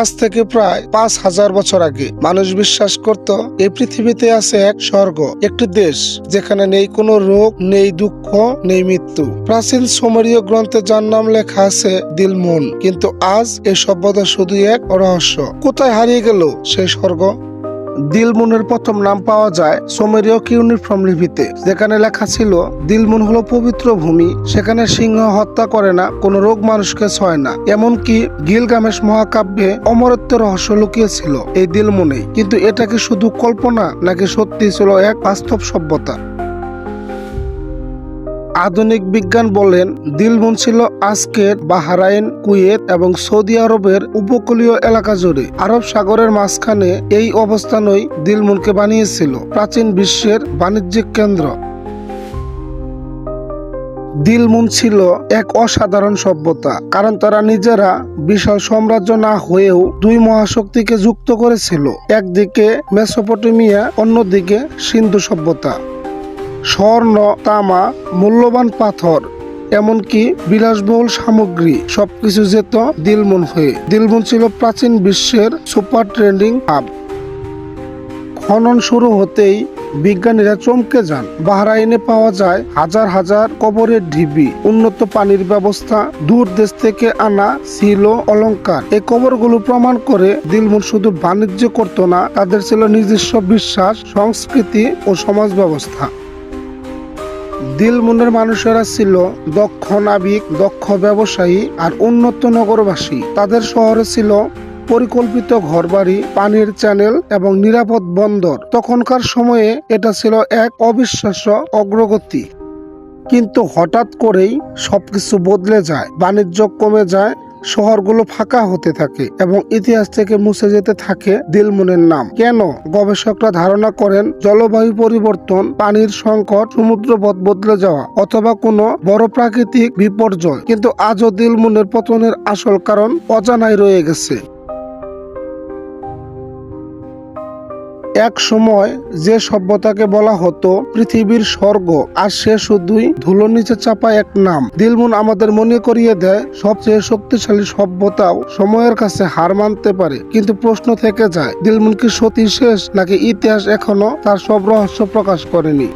আজ থেকে প্রায় পাঁচ হাজার বছর আগে মানুষ বিশ্বাস করত, এই পৃথিবীতে আছে এক স্বর্গ, একটি দেশ, যেখানে নেই কোনো রোগ, নেই দুঃখ, নেই মৃত্যু। প্রাচীন সোমারীয় গ্রন্থে যার নাম লেখা আছে দিলমুন, কিন্তু আজ এই সভ্যতা শুধু এক রহস্য। কোথায় হারিয়ে গেল সেই স্বর্গ? দিলমুনের প্রথম নাম পাওয়া যায় সোমেরীয় কিউনিফর্ম লিপিতে। যেখানে লেখা ছিল, দিলমুন হলো পবিত্র ভূমি, সেখানে সিংহ হত্যা করে না, কোনো রোগ মানুষকে ছয় না। এমনকি গিলগামেশ মহাকাব্যে অমরত্ব রহস্য লুকিয়েছিল এই দিলমুনে কিন্তু এটা কি শুধু কল্পনা, নাকি সত্যি ছিল এক বাস্তব সভ্যতা? আধুনিক বিজ্ঞান বলেন, দিলমুন ছিল আজকের বাহারাইন, কুয়েত এবং সৌদি আরবের উপকূলীয় এলাকা জুড়ে। আরব সাগরের মাঝখানে এই অবস্থানই দিলমুনকে বানিয়েছিল, প্রাচীন বিশ্বের বাণিজ্যিক কেন্দ্র। দিলমুন ছিল এক অসাধারণ সভ্যতা, কারণ তারা নিজেরা বিশাল সাম্রাজ্য না হয়েও দুই মহাশক্তিকে যুক্ত করেছিল, একদিকে মেসোপটেমিয়া, অন্যদিকে সিন্ধু সভ্যতা। স্বর্ণ, তামা, মূল্যবান পাথর, এমনকি বিলাসবহুল সামগ্রী, সবকিছু যেত দিলমুন হয়ে। দিলমুন ছিল প্রাচীন বিশ্বের সুপার ট্রেন্ডিং হাব। খনন শুরু হতেই বিজ্ঞানীরা চমকে যান। বাহরাইনে পাওয়া যায় হাজার হাজার কবরের ঢিবি। উন্নত পানির ব্যবস্থা দূর দেশ থেকে আনা ছিল অলঙ্কার এই কবরগুলো প্রমাণ করে দিলমুন শুধু বাণিজ্য করত না, তাদের ছিল নিজস্ব বিশ্বাস, সংস্কৃতি ও সমাজ ব্যবস্থা। দিলমুনের মানুষেরা ছিল দক্ষ নাবিক, দক্ষ ব্যবসায়ী আর উন্নত নগরবাসী। তাদের শহরে ছিল পরিকল্পিত ঘরবাড়ি, পানির চ্যানেল এবং নিরাপদ বন্দর। তখনকার সময়ে এটা ছিল এক অবিশ্বাস্য অগ্রগতি। কিন্তু হঠাৎ করেই সবকিছু বদলে যায়, বাণিজ্য কমে যায় শহরগুলো ফাঁকা হতে থাকে এবং ইতিহাস থেকে মুছে যেতে থাকে দিলমুনের নাম। কেন? গবেষকরা ধারণা করেন, জলবায়ু পরিবর্তন, পানির সংকট সমুদ্র পথ বদলে যাওয়া অথবা কোনো বড় প্রাকৃতিক বিপর্যয়। কিন্তু আজও দিলমুনের পতনের আসল কারণ অজানায় রয়ে গেছে। এক সময় যে সভ্যতাকে বলা হতো পৃথিবীর স্বর্গ, আর সে শুধুই ধুলো নিচে চাপা এক নাম। দিলমুন আমাদের মনে করিয়ে দেয়, সবচেয়ে শক্তিশালী সভ্যতাও সময়ের কাছে হার মানতে পারে। কিন্তু প্রশ্ন থেকে যায়, দিলমুন কি সতী শেষ, নাকি ইতিহাস এখনও তার সব রহস্য প্রকাশ করেনি?